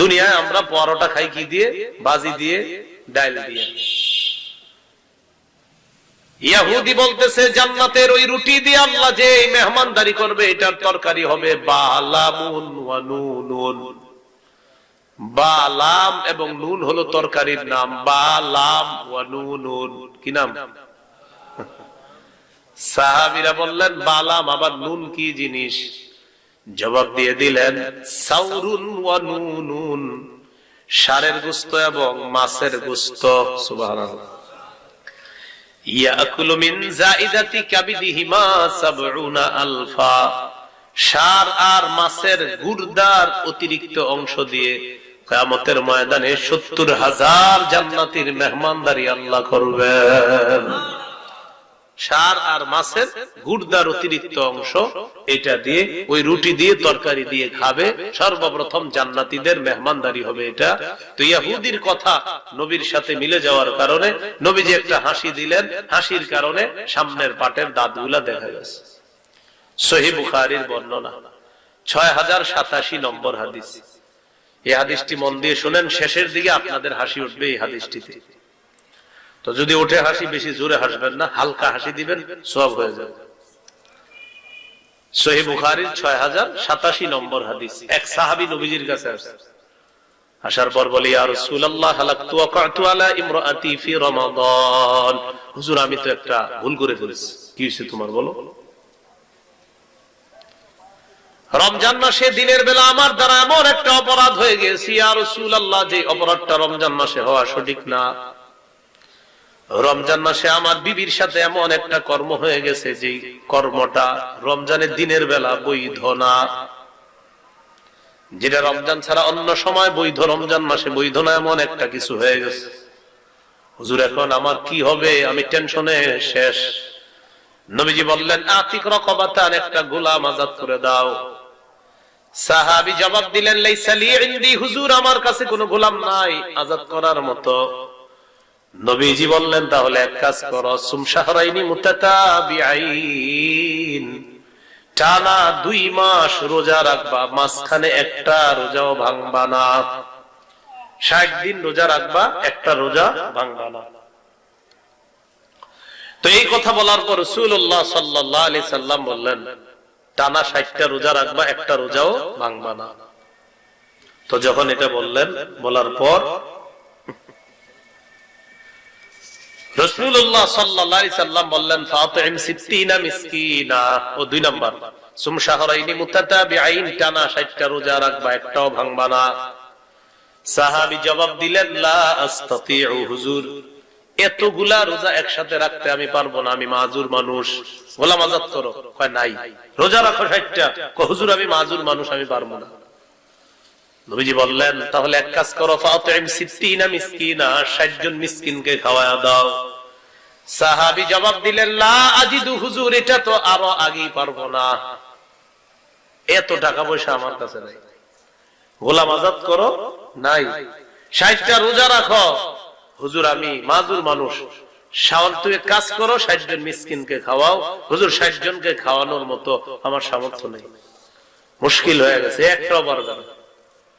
দুনিয়ায় আমরা পরোটা খাই কি দিয়ে? বাজি দিয়ে, ডাইল দিয়ে। ইয়াহুদি বলতেছে, জান্নাতের ওই রুটি দিয়ে আল্লাহ যে মেহমানদারি করবে, এটার তরকারি হবে বালাম এবং নুন হলো তরকারির নাম, বালাম কি নাম? সাহাবীরা বললেন, বালাম আবার নুন কি জিনিস? জবাব দিয়ে দিলেন, সাউরুন সারের গুস্ত এবং মাছের গুস্ত। সুবহানাল্লাহ। ইয়াকুলু মিন জাইদাতি কাবিদিহিমা সাবউনা আলফা, সার আর মাছের গুর্দার অতিরিক্ত অংশ দিয়ে কিয়ামতের ময়দানে সত্তর হাজার জান্নাতীর মেহমানদারি আল্লাহ করবেন। সার আর মাছের গুর্দার অতিরিক্ত অংশ এটা দিয়ে ওই রুটি দিয়ে তরকারি দিয়ে খাবে। সর্বপ্রথম জান্নাতীদের মেহমানদারি হবে এটা। তো ইয়াহুদির কথা নবীর সাথে মিলে যাওয়ার কারণে নবীজি একটা হাসি দিলেন। হাসির কারণে সামনের পাটের দাঁতগুলা দেখা গেছে। সহি বর্ণনা। ছয় হাজার সাতাশি নম্বর হাদিস। এই হাদিসটি মন দিয়ে শুনেন, শেষের দিকে আপনাদের হাসি উঠবে এই হাদিসটিতে। তো যদি উঠে হাসি বেশি, জোরে হাসবেন না, হালকা হাসি দিবেন সব হয়ে যাবে। সহি বুখারির ছয় হাজার সাতাশি নম্বর হাদিস। এক সাহাবি নবীজির কাছে আসার পর বলি আর আলা ইমরাতি ফি রমাদান? হুজুর, আমি তো একটা ভুল করে ফেলেছি। কি তোমার, বলো? রমজান মাসে দিনের বেলা আমার দ্বারা এমন একটা অপরাধ হয়ে গেছে আর রাসূলুল্লাহ, যে অপরাধটা রমজান মাসে হওয়া সঠিক না। রমজান মাসে আমার বিবির সাথে এমন একটা কর্ম হয়ে গেছে যে কর্মটা রমজানের দিনের বেলা বৈধ না। যেটা রমজান ছাড়া অন্য সময় বৈধ, রমজান মাসে বৈধ না, এমন একটা কিছু হয়ে গেছে। হুজুর, এখন আমার কি হবে? আমি টেনশনে শেষ। নবীজি বললেন, আতিক রকবাতান, একটা গোলাম আজাদ করে দাও। সাহাবি জবাব দিলেন লাইসা লি ইনদি, হুজুর, আমার কাছে কোনো গোলাম নাই আজাদ করার মতো। নবীজি বললেন, তাহলে এক কাজ করো সুমসাহরাইনি মুতাতাবিআইন। টানা দুই মাস রোজা রাখবা, মাঝখানে একটা রোজাও ভাঙবা না। ষাট দিন রোজা রাখবা, একটা রোজা ভাঙবা না। তো এই কথা বলার পর রসুল্লাহ সাল্লাহ আলি সাল্লাম বললেন, টানা ষাটটা রোজা রাখবা, একটা রোজাও ভাঙবা না। তো যখন এটা বললেন, বলার পর রসুল্লাহ সাল্লাহ সাল্লাম বললেন ফাতিম সিদ্দিনা মিসকিনা। ও দুই নম্বর, সুম শাহরাইনি মুতাতাবিআইন, টানা 60টা রোজা রাখবা, একটাও ভাঙবা না। জবাব দিলেন, লা আস্তাতিউ হুজুর, এতগুলা রোজা একসাথে রাখতে আমি পারব না, আমি মাজুর মানুষ। গোলাম আজাদ করো। কয়, নাই। রোজা রাখো 60টা কয়, হুজুর, আমি মাজুর মানুষ, আমি পারব না। নবীজি বললেন, তাহলে এক কাজ করো, ফাতিম 60 মিসকিনকে খাওয়ায়া দাও। জবাব দিলেন হুজুর, এটা তো আরও আগেই পারব না। এত টাকা পয়সা আমার কাছে নাই। গোলাম আজাদ করো? নাই। ষাটটা রোজা রাখো। হুজুর, আমি মাজুর মানুষ। শাওন তুমি কাজ করো, ষাট জন মিসকিনকে খাওয়াও। হুজুর, ষাট জনকে খাওয়ানোর মতো আমার সামর্থ্য নেই। মুশকিল হয়ে গেছে, একটাও পারবে না।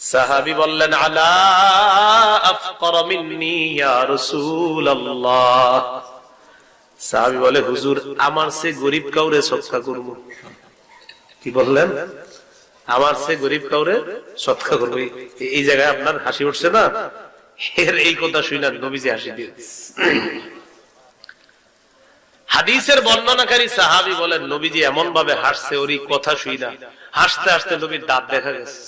সাহাবি বললেন, আলা আফকর মিন্নি রাসূলুল্লাহ। সাহাবি বলে, হুজুর, আমার সে গরিব কাউরে সৎকা করব। কি বললেন? আমার সে গরিব কাউরে সৎকা করব। এই জায়গায় আপনার হাসি উঠছে না? এর এই কথা শুনে নবীজি হাসি দিয়ে হাদিসের বর্ণনাকারী সাহাবি বলেন, নবীজি এমন ভাবে হাসছে, ওরই কথা শুই না। হাসতে হাসতে নবীর দাঁত দেখা গেছে।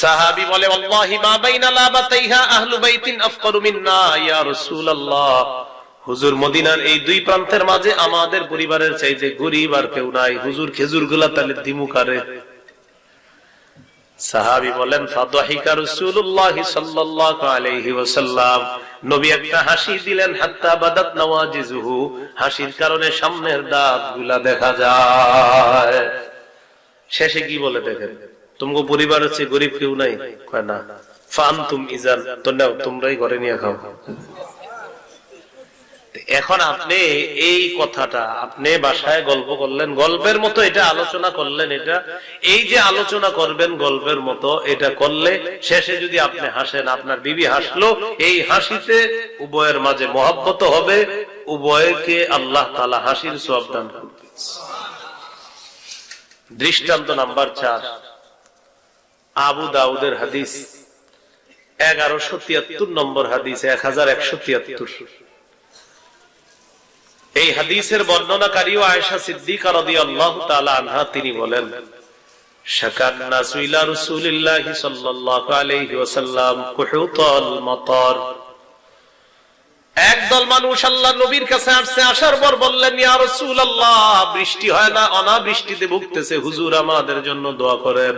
সাহাবি বলে, আল্লাহি মা বাইনা লাবাতাইহা আহলু বাইতিন আফকারু মিন্না, ইয়া রাসূলুল্লাহ। হুজুর, মদিনার এই দুই প্রান্তের মাঝে আমাদের পরিবারের চাইতে আর কেউ নাই। হুজুরগুলা সাহাবি বলেন, ফাদহিকা রাসূলুল্লাহ সাল্লাল্লাহু আলাইহি ওয়াসাল্লাম। নবী একটা হাসি দিলেন, হাত্তা বাদাত হাসির কারণে সামনের দাঁতগুলা দেখা যায়। শেষে কি বলে দেখেন? তোমাকে পরিবার হচ্ছে গরিব কেউ নাই। কয় না। ফান তুম ইজান, তো নাও, তোমরাই ঘরে নিয়ে খাও। এখন আপনি এই কথাটা, আপনি বাসায় গল্প করলেন, গল্পের মতো এটা আলোচনা করলেন এটা, এই যে আলোচনা করবেন গল্পের মতো এটা করলে শেষে যদি আপনি হাসেন, আপনার বিবি হাসলো, এই হাসিতে উভয়ের মাঝে মহাব্বত হবে, উভয়কে আল্লাহ তালা হাসির সব দান করবে। দৃষ্টান্ত নাম্বার চার। আবু দাউদের হাদিস, এগারোশো তিয়াত্তর নম্বর হাদিস এক হাজার একশো তিয়াত্তর। এই হাদিসের বর্ণনাকারী আয়েশা সিদ্দিকা রাদিয়াল্লাহু আনহা তিনি বলেন একদল মানুষ নবীর কাছে আসছে, আসার পর বললেন বৃষ্টি হয় না, অনাবৃষ্টিতে ভুগতেছে হুজুর আমাদের জন্য দোয়া করেন।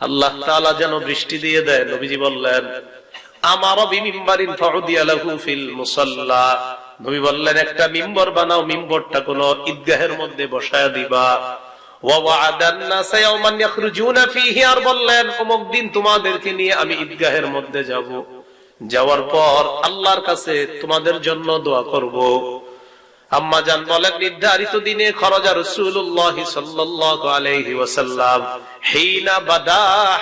আল্লাহ তাআলা যেন বৃষ্টি দিয়ে দেয়, নবীজি বললেন বিমিম্বারিন ফিল নবী বললেন, একটা মিম্বর বানাও, মিম্বরটা কোন ঈদগাহের মধ্যে বসায় দিবা। বললেন, অমুক দিন আমি মধ্যে যাব। যাওয়ার পর আল্লাহর কাছে তোমাদের জন্য দোয়া করব। আম্মা জান বলেন, নির্ধারিত দিনে খরজা বাদা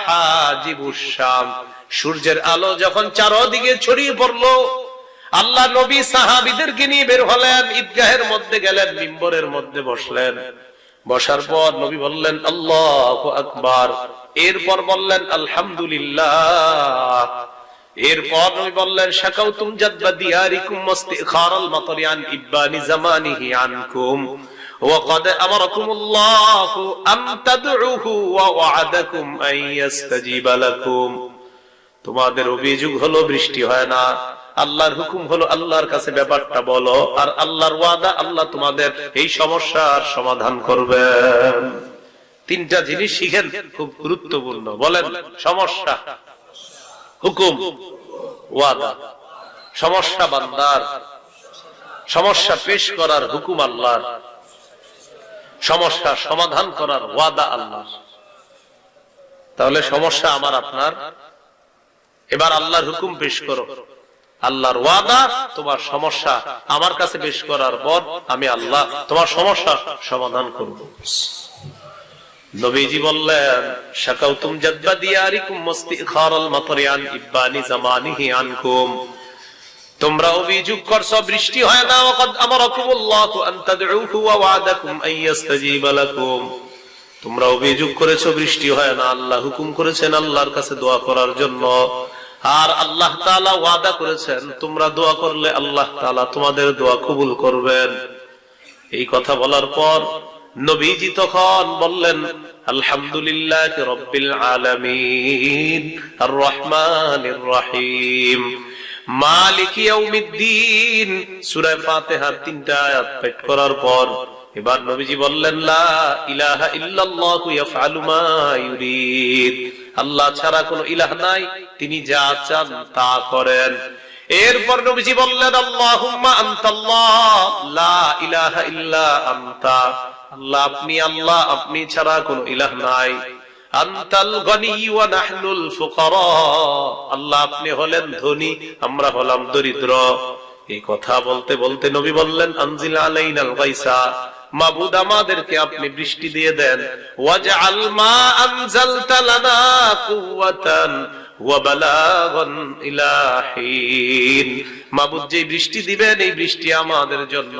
সূর্যের আলো যখন চারদিকে ছড়িয়ে পড়ল, আল্লাহ নবী সাহাবিদেরকে নিয়ে বের হলেন, ঈদগাহের মধ্যে গেলেন, মিম্বরের মধ্যে বসলেন। বসার পর নবী বললেন, আল্লাহ আকবার। এরপর বললেন, আলহামদুলিল্লাহ। এরপর নবী বললেন শাকাউতুম জাদবা দিয়ারিকুম মুস্তিখারাল মাতরিয়ান ইবানি জামানিহি আনকুম وقد أمركم الله أن تدعوه ووعدكم أن يستجيب لكم তোমাদের অভিযোগ হলো বৃষ্টি হয় না আল্লাহর হুকুম হলো আল্লাহর কাছে ব্যাপারটা বলো আর আল্লাহর ওয়াদা আল্লাহ তোমাদের এই সমস্যার সমাধান করবেন তিনটা জিনিস শিখেন খুব গুরুত্বপূর্ণ বলেন সমস্যা হুকুম, ওয়াদা, সমস্যা বান্দার, সমস্যা পেশ করার হুকুম আল্লাহর, সমস্যা সমাধান করার ওয়াদা আল্লাহর। তাহলে সমস্যা আমার, আপনার? এবার আল্লাহর হুকুম পেশ করো। আল্লাহর ওয়াদা, তোমার সমস্যা আমার কাছে পেশ করার পর আমি আল্লাহ, তোমার সমস্যা সমাধান করব। নবীজি বললেন, শাকাউতুম জাদবা দিয়ারিকুম মুস্তিখারাল মাতরিয়ান ইবানি জামানিহি আনকুম। তোমরা অভিযোগ করছ, বৃষ্টি হয় না, ওয়াকাদ আমারাকুমুল্লাহু আন তাদউহু ওয়া ওয়াদাকুম আন ইস্তাজিবা লাকুম। তোমরা অভিযোগ করেছ, বৃষ্টি হয় না, আল্লাহ হুকুম করেছেন আল্লাহর কাছে দোয়া করার জন্য। আর আল্লাহ তাআলা ওয়াদা করেছেন, তোমরা দোয়া করলে আল্লাহ তাআলা তোমাদের দোয়া কবুল করবেন। এই কথা বলার পর নবীজি তখন বললেন, আলহামদুলিল্লাহ রব্বিল আর রহিম। এবার নবীজি বললেন, লা ইলাহা আল্লাহ ছাড়া কোনো ইলাহ নাই, তিনি যা চান তা করেন। এরপর নবীজি বললেন, আল্লাহুম্মা আনতাল্লাহ, লা ইলাহা ইল্লা আনতা। আল্লাহ, আপনি আল্লাহ, আপনি ছাড়া কোনো ইলাহ নাই। আনতাল গনি ওয়া নাহনুল ফুকারা। আল্লাহ, আপনি হলেন ধনী, আমরা হলাম দরিদ্র। এই কথা বলতে বলতে নবী বললেন, আনজিল আলাইনাল গাইসা। মাবুদ, আমাদেরকে আপনি বৃষ্টি দিয়ে দেন। ওয়াজআল মা আনজালতা লানা কুওয়াতান। বৃষ্টি দিবেন, এই বৃষ্টি আমাদের জন্য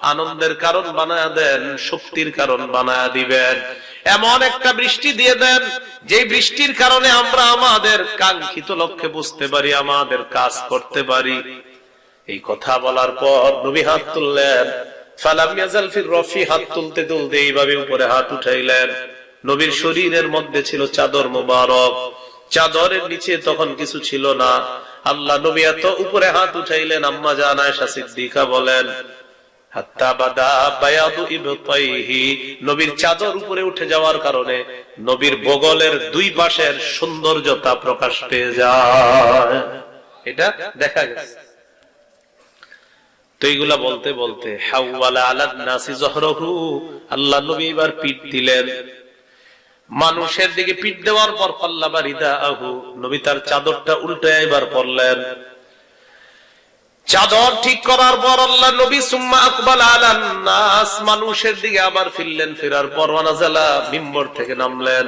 আনন্দের কারণ বানায়া দেন, শক্তির কারণ বানায়া দিবেন। এমন একটা বৃষ্টি দিয়ে দেন, যে বৃষ্টির কারণে আমরা আমাদের কাঙ্ক্ষিত লক্ষ্যে বুঝতে পারি, আমাদের কাজ করতে পারি। এই কথা বলার পর নবী হাত তুললেন। ফালাম রফি, হাত তুলতে তুলতে এইভাবে উপরে হাত উঠাইলেন। নবীর শরীরের মধ্যে ছিল চাদর মোবারক। চাদরের নিচে তখন কিছু ছিল না। আল্লাহ নবী এত উপরে হাত উঠাইলেন, আম্মা জান আয়েশা সিদ্দিকা বলেন সৌন্দর্যতা প্রকাশ পেয়ে এটা দেখা গেছে। তো বলতে বলতে আলাদ নাসি আল্লাহ নবী এবার পিঠ দিলেন। মানুষের দিকে পিঠ দেওয়ার পর পাল্লা বারিদা আহু নবী তার চাদরটা উল্টে এবার পড়লেন। চাদর ঠিক করার পর আল্লাহ নবী সুম্মা আকবাল আলান নাস, মানুষের দিকে আবার ফিরলেন। ফেরার পর ওয়ানাজালা মিম্বর থেকে নামলেন।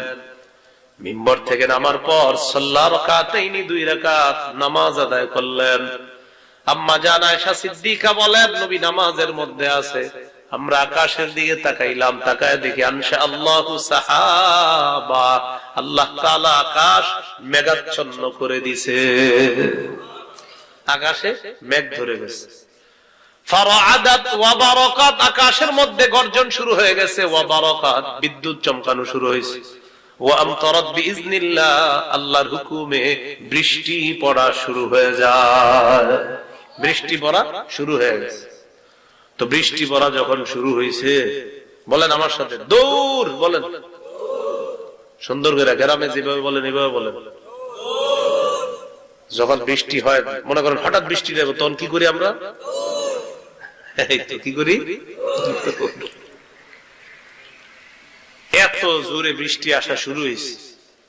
মিম্বর থেকে নামার পর সাল্লা রাকাতাইনি, দুই রাকাত নামাজ আদায় করলেন। আম্মা জান আয়েশা সিদ্দিকা বলেন, নবী নামাজের মধ্যে আছে। আমরা আকাশের দিকে তাকাইলাম, তাকায় দেখি আনশা আল্লাহু সাহাবা, আল্লাহ তাআলা আকাশ মেঘাচ্ছন্ন করে দিছে। আকাশে মেঘ ধরে গেছে। আকাশের মধ্যে গর্জন শুরু হয়ে গেছে। বিদ্যুৎ চমকানো শুরু হয়েছে। আল্লাহর হুকুমে বৃষ্টি পড়া শুরু হয়ে যায়। বৃষ্টি পড়া শুরু হয়ে গেছে। তো বৃষ্টি পড়া যখন শুরু হয়েছে, বলেন আমার সাথে দৌড় বলেন। সুন্দর করে গ্রামে যেভাবে বলেন, এভাবে বলেন। যখন বৃষ্টি হয়, মনে করেন হঠাৎ বৃষ্টি দেবো তখন কি করি আমরা? কি করি? এত জোরে বৃষ্টি আসা শুরু হয়েছে।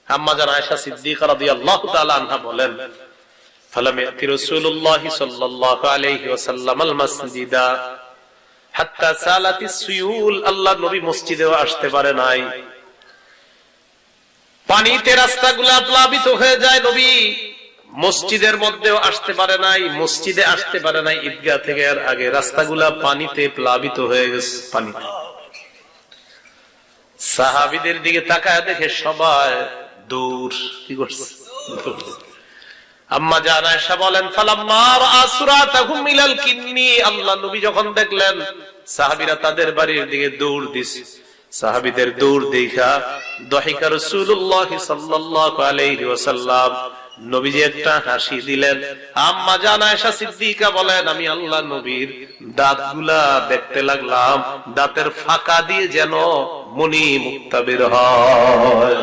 আম্মাজান আয়সা সিদ্দিক রাদিয়াল্লাহু তাআলা আনহা বলেন, ফালাম ইয়াতি রাসূলুল্লাহ সাল্লাল্লাহু আলাইহি ওয়াসাল্লাম আল মাসজিদা হাত্তা সালাতি সুইউল, আল্লাহ নবী মসজিদেও আসতে পারে নাই। পানিতে রাস্তাগুলো প্লাবিত হয়ে যায় নবী। মসজিদের মধ্যেও আসতে পারে নাই, মসজিদে আসতে পারে নাই, ঈদগাহ থেকে আর আগে। পানিতে প্লাবিত হয়ে গেছে, পানিতে। সাহাবিদের দিকে তাকায় দেখে সবাই দূর। কি করছে? আম্মা জান আয়েশা বলেন মিনাল কিন্নি। আল্লাহ নবী যখন দেখলেন, সাহাবীরা তাদের বাড়ির দিকে দৌড় দিছে সাহাবীদের দৌড় দেখা দহিকা রাসূলুল্লাহ সাল্লাল্লাহু আলাইহি ওয়াসাল্লাম নবীজি একটা হাসি দিলেন। আম্মা জান আয়েশা সিদ্দিকা বলেন, আমি আল্লাহ নবীর দাঁতগুলা দেখতে লাগলাম। দাঁতের ফাঁকা দিয়ে যেন মনি মুক্তা বের হয়।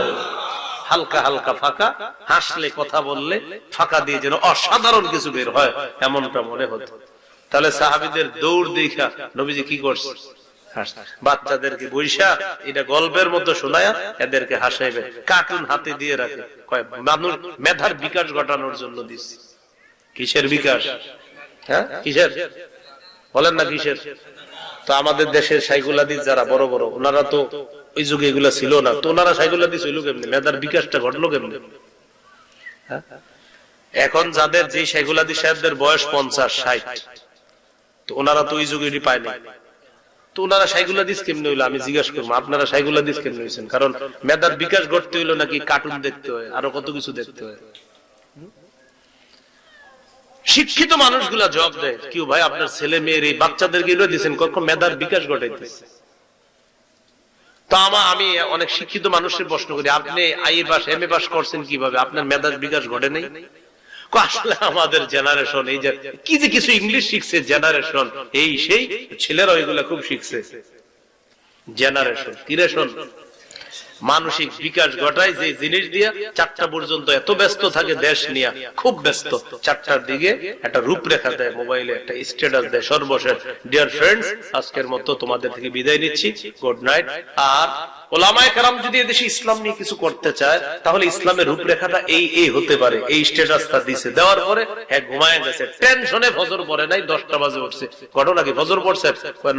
হালকা হালকা ফাঁকা, হাসলে কথা বললে ফাঁকা দিয়ে যেন অসাধারণ কিছু বের হয়, এমনটা মনে হতো। তাহলে সাহাবিদের দৌড় দেখা, নবীজি কি করছে? বাচ্চাদেরকে বৈশা এটা গল্পের মতো শোনায়া এদেরকে হাসাইবে। কার্টুন হাতে দিয়ে রাখে। মানুষ মেধার বিকাশ ঘটানোর জন্য দিস কিসের বিকাশ? হ্যাঁ? কিসের? বলেন না কিসের? তো আমাদের দেশের সাইকুলাদিস যারা বড় বড়, ওনারা তো ওই যুগে এগুলা ছিল না। তো ওনারা সাইকুলাদিস হইল কেমনি? মেধার বিকাশটা ঘটলো কেমনি? এখন যাদের যে সাইকুলাদি সাহেবদের বয়স পঞ্চাশ, ষাট, তো ওনারা তো ওই যুগে পায় না তো ওনারা সাইকুলাদিস কেমনি হইল? আমি জিজ্ঞাসা করব, আপনারা সাইকুলাদিস কেমনি হয়েছেন কারণ মেধার বিকাশ ঘটতে হইল নাকি কার্টুন দেখতে হয়, আরও কত কিছু দেখতে হয়। শিক্ষিত মানুষগুলা জবাব দেয়, কেউ ভাই, আপনার ছেলে মেয়ের এই বাচ্চাদেরকে দিচ্ছেন কখন মেধার বিকাশ ঘটাইতেছে? তো আমার আমি অনেক শিক্ষিত মানুষের প্রশ্ন করি, আপনি I pass M A pass করছেন কীভাবে? আপনার মেধার বিকাশ ঘটে নেই? আসলে আমাদের জেনারেশন এই যে, কি যে কিছু ইংলিশ শিখছে জেনারেশন এই সেই ছেলেরা ওইগুলা খুব শিখছে। জেনারেশন কিরেশন মানসিক বিকাশ ঘটায়, যে জিনিস দিয়া চারটা পর্যন্ত এত ব্যস্ত থাকে দেশ নিয়ে, খুব ব্যস্ত। চারটার দিকে একটা রূপরেখা দেয় মোবাইলে, একটা স্ট্যাটাস দেয় সর্বশেষ। ডিয়ার ফ্রেন্ডস আজকের মতো তোমাদের থেকে বিদায় নিচ্ছি। গুড নাইট আর ওলামায় কারাম যদি এদেশে ইসলাম নিয়ে কিছু করতে চায়, তাহলে ইসলামের রূপরেখাটা এই এই হতে পারে, এই দিছে। দেওয়ার পরে হ্যাঁ ঘুমায় গেছে। টেনশনে ফজর পড়ে নাই, দশটা বাজে উঠছে। ঘটনা কি? ফজর পড়ছে?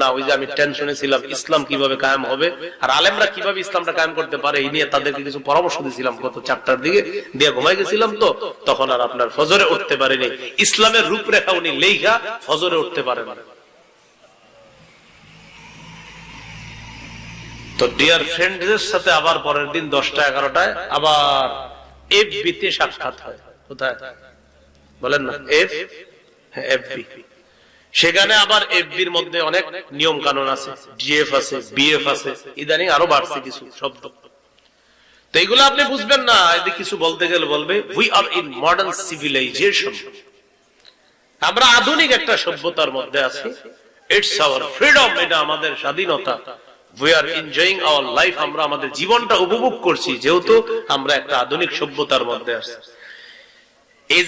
না, ওই যে আমি টেনশনে ছিলাম, ইসলাম কীভাবে কায়েম হবে? আর আলেমরা কীভাবে ইসলামটা কায়েম করতে পারে? এই নিয়ে তাদেরকে কিছু পরামর্শ দিয়েছিলাম গত চারটার দিকে। দিয়ে ঘুমাই গেছিলাম তো, তখন আর আপনার ফজরে উঠতে পারেনি। ইসলামের রূপরেখা উনি লেখা ফজরে উঠতে পারে না তো ডিয়ার ফ্রেন্ডদের সাথে আবার পরের দিন দশটা, এগারোটায় আবার এফ বিতে সাক্ষাৎ হয়। কোথায়? বলেন না। এফ এফ বি সেখানে আবার মধ্যে অনেক নিয়ম কানুন আছে ডিএফ আছে বিএফ আছে, ইদানিং আরও বাড়ছে কিছু শব্দ। তো আপনি বুঝবেন না। এদিকে কিছু বলতে গেলে বলবে we are in modern civilization আমরা আধুনিক একটা সভ্যতার মধ্যে আছি। ইটস আওয়ার ফ্রিডম এটা আমাদের স্বাধীনতা। আমাদের জীবনটা উপভোগ করছি, যেহেতু আমরা একটা আধুনিক সভ্যতার মধ্যে এই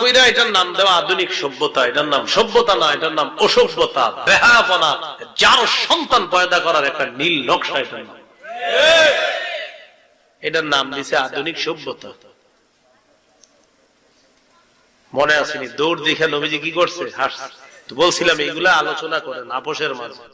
কইরা এটার নাম দেওয়া আধুনিক সভ্যতা, এটার নাম সভ্যতা না, এটার নাম অসভ্যতা যার সন্তান পয়দা করার একটা নীল নকশা এটার নাম। এটার নাম দিছে আধুনিক সভ্যতা। মনে আসেনি দৌড় দেখে নবীজি কি করছে? হাস বলছিলাম এইগুলা আলোচনা করেন, আপোষের মাঝে।